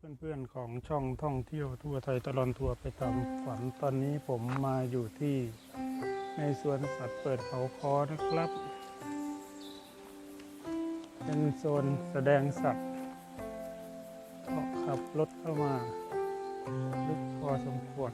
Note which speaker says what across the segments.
Speaker 1: ครับเพื่อนๆของช่องท่องเที่ยวทั่วไทยตลอดทัวร์ไปตามฝันตอนนี้ผมมาอยู่ที่ในสวนสัตว์เปิดเขาคอนะครับ เป็นโซนแสดงสัตว์ก็ขับรถเข้ามาลึกพอสมควร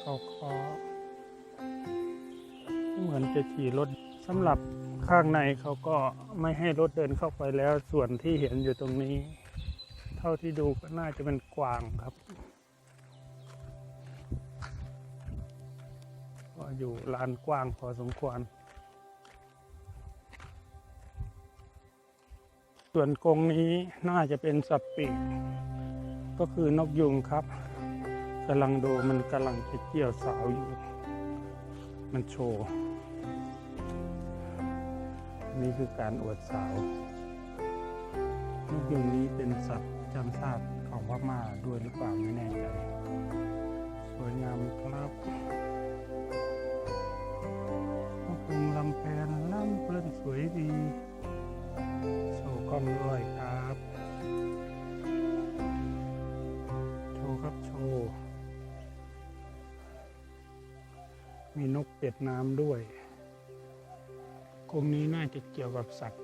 Speaker 1: เขาคอเหมือนจะขี่รถสำหรับข้างในเขาก็ไม่ให้รถเดินเข้าไปแล้ว ส่วนที่เห็นอยู่ตรงนี้ เท่าที่ดูก็น่าจะเป็นกวางครับ ก็อยู่ลานกว้างพอสมควร ส่วนกรงนี้น่าจะเป็นสัตว์ปีกก็คือนกยุงครับ กำลังดูมันกำลังจะเกี่ยวสาวอยู่ มันโชว์ นี่คือการอวดสาว นกยุงนี้เป็นสัตว์จำชาติของพม่าด้วยหรือเปล่าไม่แน่ใจ สวยงามครับนกยุงลำแพนล่ำเพลินสวยดี โชว์กล้องด้วยครับ มีนกเป็ดน้ำด้วยกรงนี้น่าจะเกี่ยวกับสัตว์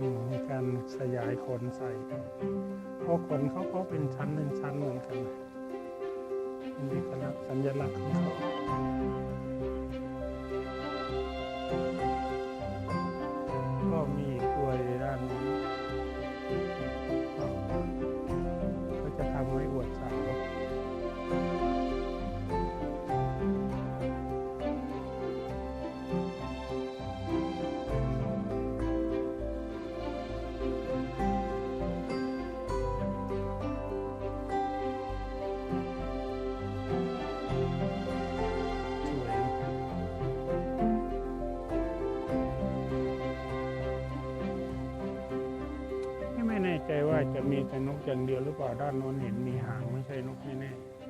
Speaker 1: มีการสยายขนใส่เพราะขนเขาก็เป็นชั้นเป็นชั้นเหมือนกันเป็นเอกลักษณ์สัญลักษณ์ของเขา จะมีแต่นกอย่างเดียวหรือเปล่าด้านโน้นเห็นมีหางไม่ใช่นกแน่ๆ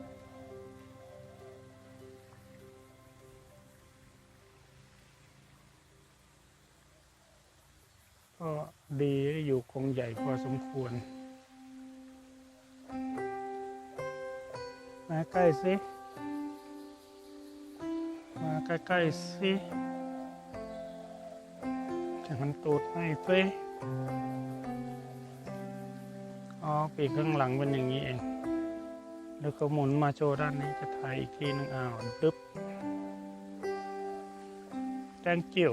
Speaker 1: ก็ดีอยู่คงใหญ่พอสมควร มาใกล้สิ มาใกล้ๆสิจะมันตูดให้เฟ้ อ๋อปีกข้างหลังเป็นอย่างนี้เอง แล้วก็หมุนมาโชว์ด้านนี้จะถ่ายอีกทีนึงอ้าวดึ๊บ thank you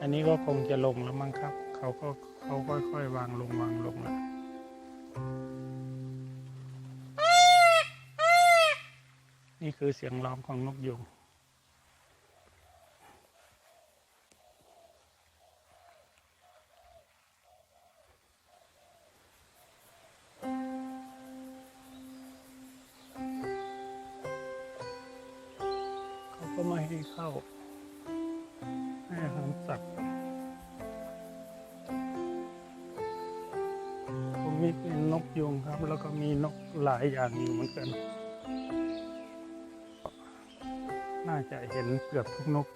Speaker 1: อันนี้ก็คงจะลงแล้วมั้งครับ เขาก็เขาค่อยๆวางลงวางลงแล้วนี่คือเสียงร้องของนกยุง ตรงนี้เป็นนกยุงครับ แล้วก็มีนกหลายอย่างอยู่เหมือนกัน น่าจะเห็นเกือบทุกนก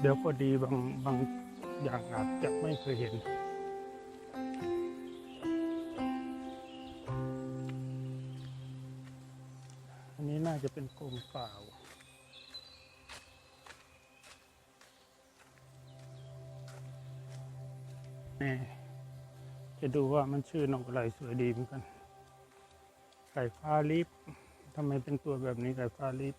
Speaker 1: เดี๋ยวพอดีบางบางอย่างอาจจะไม่เคยเห็นอันนี้น่าจะเป็นกรงเปล่าแน่ จะดูว่ามันชื่อนกอะไรสวยดีเหมือนกัน ไก่ฟ้าลิฟทำไมเป็นตัวแบบนี้ไก่ฟ้าลิฟ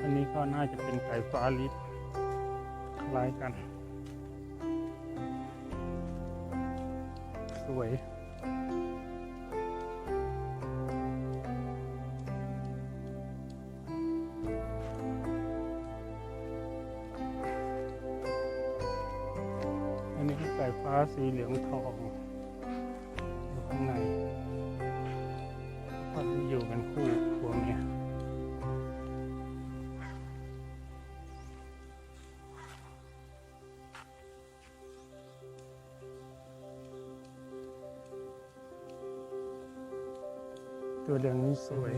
Speaker 1: อันนี้ก็น่าจะเป็นไก่ฟ้าลิฟคล้ายกัน สวย สีเหลืองทองอยู่ข้างในก็อยู่กันคู่ผัวเมียตัวเดงนี้สวย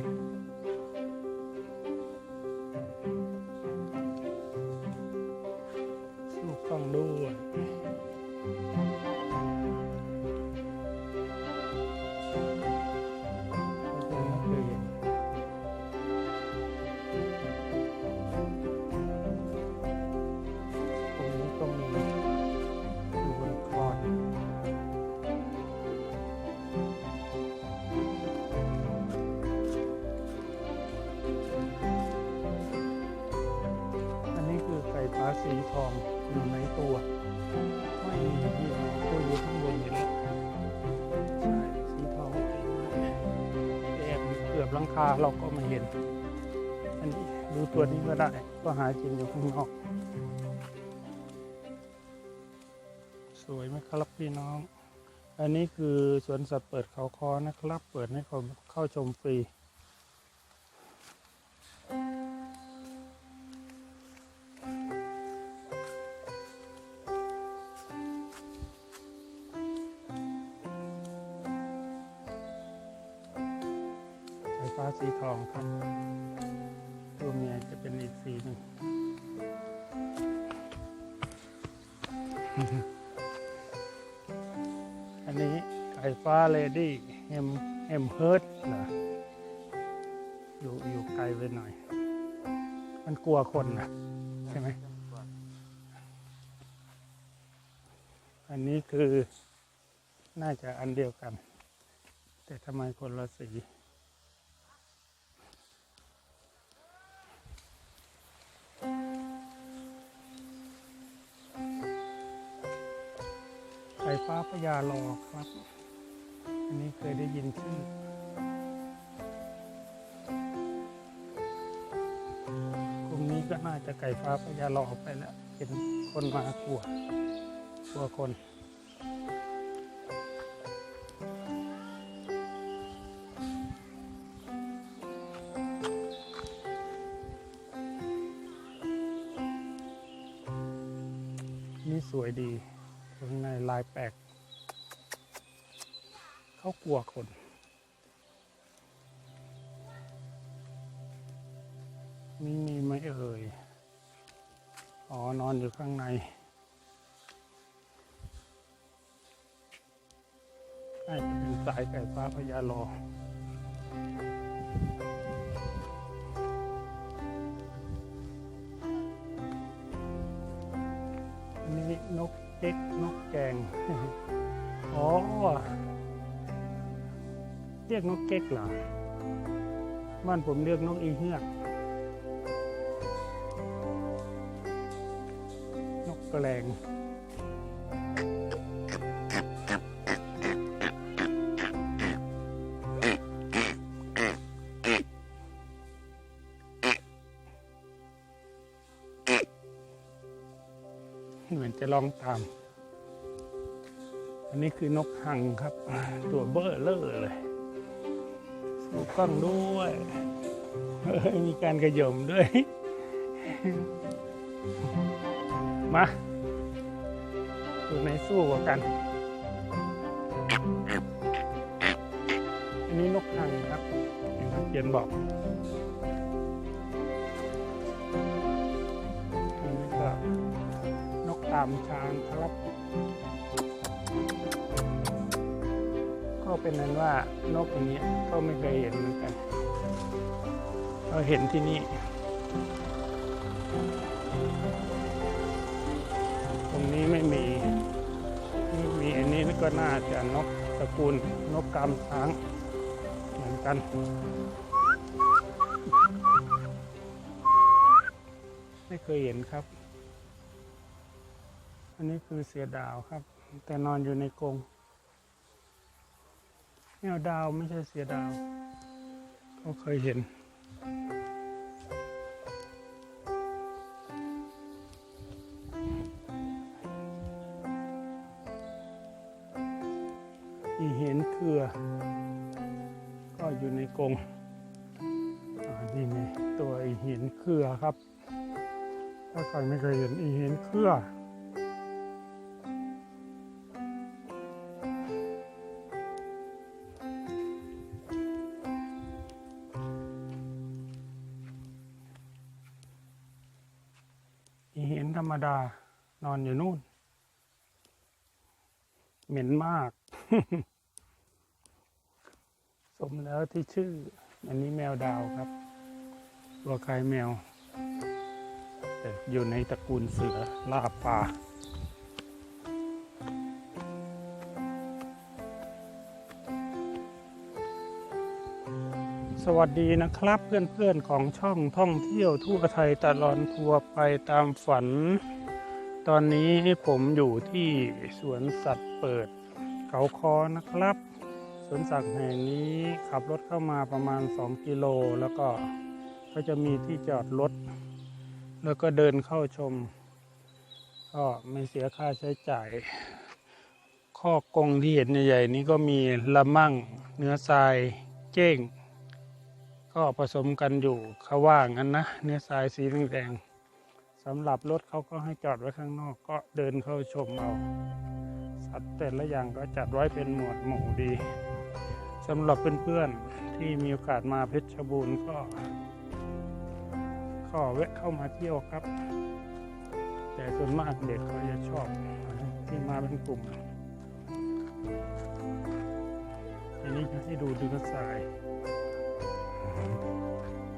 Speaker 1: คาเราก็ไม่เห็น อันนี้ดูตัวนี้ก็ได้ ก็หากินอยู่ข้างนอก สวยไหมครับพี่น้อง อันนี้คือสวนสัตว์เปิดเขาคอนะครับ เปิดให้เขาเข้าชมฟรี ฟ้าสีทองครับ ตัวเมียจะเป็นอีกสีหนึ่งอันนี้ไก่ฟ้าเลดี้เอ็มเอ็มเฮิร์ตเหรออยู่อยู่ไกลไปหน่อย มันกลัวคนนะใช่ไหม อันนี้คือน่าจะอันเดียวกัน แต่ทำไมคนละสี ฟ้าพญาลอครับ อันนี้เคยได้ยินชื่อกลุ่มนี้ก็น่าจะไก่ฟ้าพญาลอไปแล้ว เป็นคนมากลัวกลัวคนนี่สวยดี ข้างในลายแปลกเขากลัวคนนี่มีไหมเอ่ย อ๋อ นอนอยู่ข้างในน่าจะเป็นสายไก่ฟ้าพญาลอ รียกนกเก๊กเหรอ บ้านผมเรียกนกอีเฮือก นกกระแรงเหมือนจะลองตาม อันนี้คือนกหังครับ ตัวเบอร์เลอร์เลย สู้กล้องด้วยมีการกระยมด้วย มาตัวไหนสู้กว่ากัน อันนี้นกหังครับเขียนบอกอันนี้ก็นกตามช้างครับ เป็นนั้นว่านกอย่างเงี้ยก็ไม่เคยเห็นเหมือนกันเราเห็นที่นี่ ตรงนี้ไม่มีไม่มีอันนี้ก็น่าจะนกตระกูลนกกามช้างเหมือนกันไม่เคยเห็นครับ อันนี้คือเสือดาวครับ แต่นอนอยู่ในกรง แมวดาวไม่ใช่เสือดาว ก็เคยเห็นอีเห็นเครือ ก็อยู่ในกรงอ่นี่ตัวอีเห็นเครือครับ ถ้าใครไม่เคยเห็นอีเห็นเครือ รมดานอนอยู่นู่น เหม็นมาก สมแล้วที่ชื่อ อันนี้แมวดาวครับ ตัวคล้ายแมว แต่อยู่ในตระกูลเสือล่าป่า สวัสดีนะครับเพื่อนๆของช่องท่องเที่ยวทั่วไทยตลอดทัวร์ไปตามฝัน ตอนนี้ผมอยู่ที่สวนสัตว์เปิด เขาคอนะครับ สวนสัตว์แห่งนี้ขับรถเข้ามาประมาณ 2 กิโล แล้วก็ก็จะมีที่จอดรถ แล้วก็เดินเข้าชม ก็ไม่เสียค่าใช้จ่ายข้อกงที่เห็นใหญ่ๆนี้ก็มีละมั่งเนื้อทรายเจ้ง ก็ผสมกันอยู่เขาว่างั้นนะเนื้อทรายสีแดงๆสำหรับรถเขาก็ให้จอดไว้ข้างนอกก็เดินเข้าชมเอา สัตว์แต่ละอย่างก็จัดไว้เป็นหมวดหมู่ดีสำหรับเพื่อนๆที่มีโอกาสมาเพชรบูรณ์ก็ก็แวะเข้ามาเที่ยวครับ แต่ส่วนมากเด็กเขาจะชอบที่มาเป็นกลุ่มทีนี้จะให้ดูเนื้อทราย Mm-hmm.